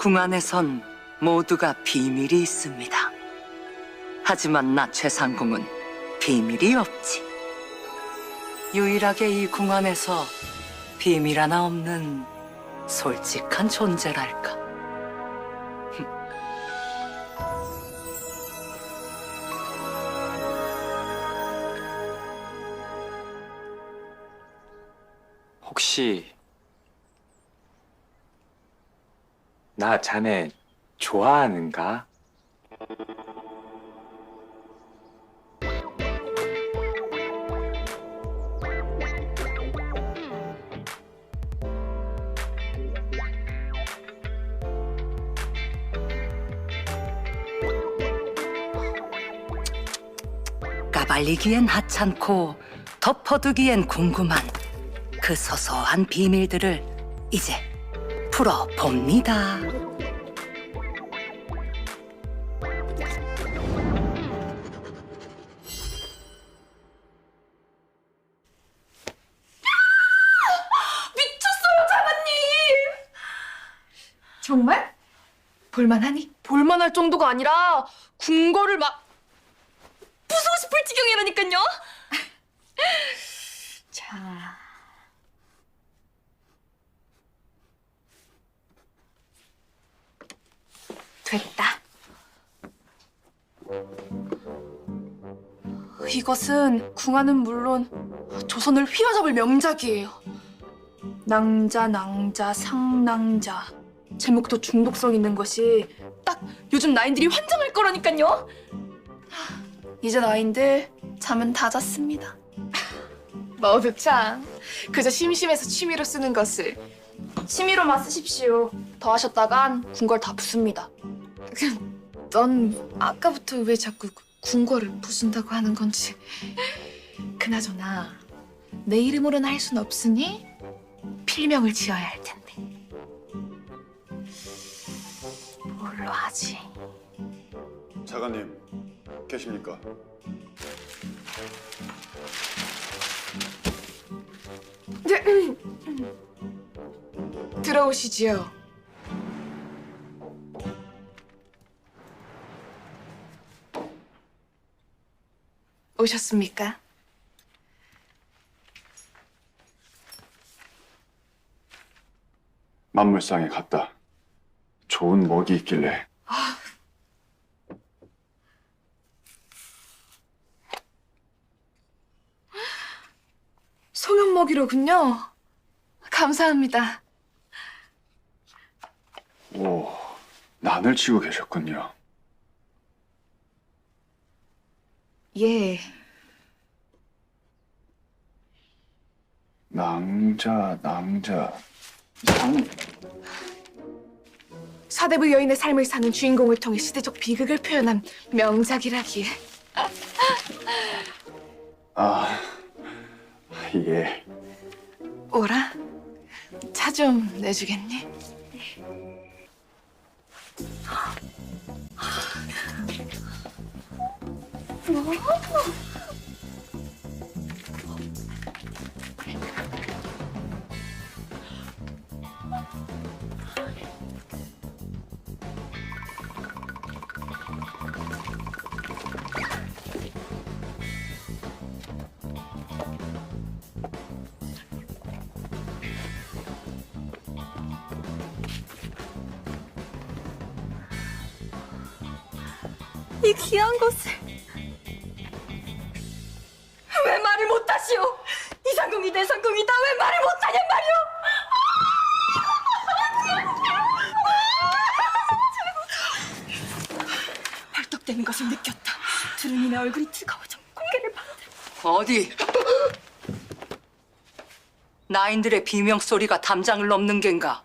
궁 안에선 모두가 비밀이 있습니다. 하지만 나 최상궁은 비밀이 없지. 유일하게 이 궁 안에서 비밀 하나 없는 솔직한 존재랄까. 혹시 나 자네 좋아하는가? 까발리기엔 하찮고 덮어두기엔 궁금한 그 소소한 비밀들을 이제 풀어봅니다. 미쳤어요, 장관님! 정말? 볼만하니? 볼만할 정도가 아니라 궁궐을 막 부수고 싶을 지경이라니까요. 자, 됐다. 이것은 궁화는 물론 조선을 휘어잡을 명작이에요. 낭자, 낭자, 상낭자. 제목도 중독성 있는 것이 딱 요즘 나인들이 환장할 거라니까요. 하, 이제 나인들 잠은 다 잤습니다. 참. 그저 심심해서 취미로 쓰는 것을 취미로만 쓰십시오. 더 하셨다간 궁궐 다 부숩니다. 넌 아까부터 왜 자꾸 궁궐을 부순다고 하는 건지. 그나저나 내 이름으로는 할 순 없으니 필명을 지어야 할 텐데. 뭘로 하지? 자가님 계십니까? 들어오시지요. 오셨습니까? 만물상에 갔다. 좋은 먹이 있길래 송염 먹이로군요. 감사합니다. 오 난을 치고 계셨군요. 예, 낭자 낭자 상 사대부 여인의 삶을 사는 주인공을 통해 시대적 비극을 표현한 명작이라기에. 아, 예. 오라, 차 좀 내주겠니? 이 귀한 것을 내 상궁이다 왜 말을 못하냔 말이오? 헐떡대는 것을 느꼈다. 내 얼굴이 뜨거워져 고개를 봐. 어디? 나인들의 비명 소리가 담장을 넘는 겐가?